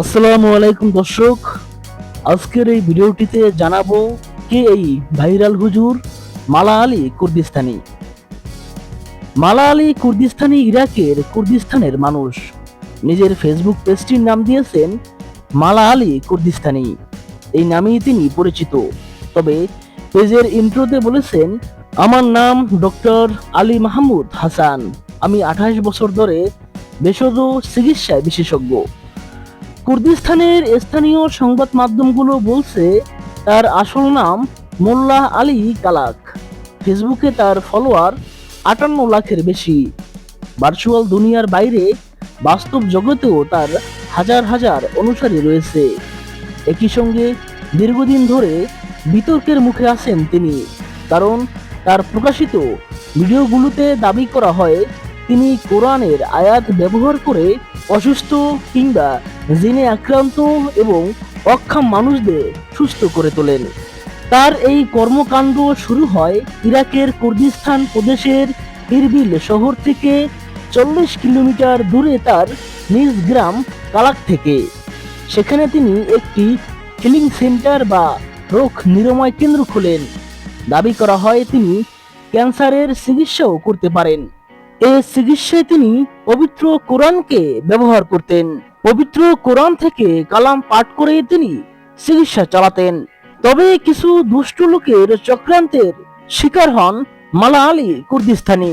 আসসালামু আলাইকুম দর্শক। আজকের এই ভিডিওটিতে জানাব কে এই ভাইরাল হুজুর মালা আলী কুর্দিস্তানি। মালা আলী কুর্দিস্তানি ইরাকের কুর্দিস্তানের মানুষ। নিজের ফেসবুক পেজটির নাম দিয়েছেন মালা আলী কুর্দিস্তানি। এই নামেই তিনি পরিচিত। তবে পেজের ইন্ট্রোতে বলেছেন, আমার নাম ডক্টর আলী মাহমুদ হাসান। আমি আঠাশ বছর ধরে ভেষজ চিকিৎসায় বিশেষজ্ঞ। কুর্দিস্তানের স্থানীয় সংবাদ মাধ্যমগুলো বলছে, তার আসল নাম মোল্লা আলী কালাক। ফেসবুকে তার ফলোয়ার আটান্ন লাখের বেশি। ভার্চুয়াল দুনিয়ার বাইরে বাস্তব জগতেও তার হাজার হাজার অনুসারী রয়েছে। একই সঙ্গে দীর্ঘদিন ধরে বিতর্কের মুখে আছেন তিনি, কারণ তার প্রকাশিত ভিডিওগুলোতে দাবি করা হয়, তিনি কোরআনের আয়াত ব্যবহার করে অসুস্থ কিংবা জিনে আক্রান্ত এবং অক্ষম মানুষদের সুস্থ করে তোলেন। তার এই কর্মকাণ্ড শুরু হয় ইরাকের কুর্দিস্তান প্রদেশের ইরবিল শহর থেকে চল্লিশ কিলোমিটার দূরে তার নিজ গ্রাম কালাক থেকে। সেখানে তিনি একটি হিলিং সেন্টার বা রোগ নিরাময় কেন্দ্র খোলেন। দাবি করা হয় তিনি ক্যান্সারের চিকিৎসাও করতে পারেন। এই চিকিৎসায় তিনি পবিত্র কোরআনকে ব্যবহার করতেন। পবিত্র কোরআন থেকে কালাম পাঠ করে তিনি চিকিৎসা চালাতেন। তবে কিছু দুষ্ট লোকের চক্রান্তের শিকার হন মালা আলী কুর্দিস্তানি।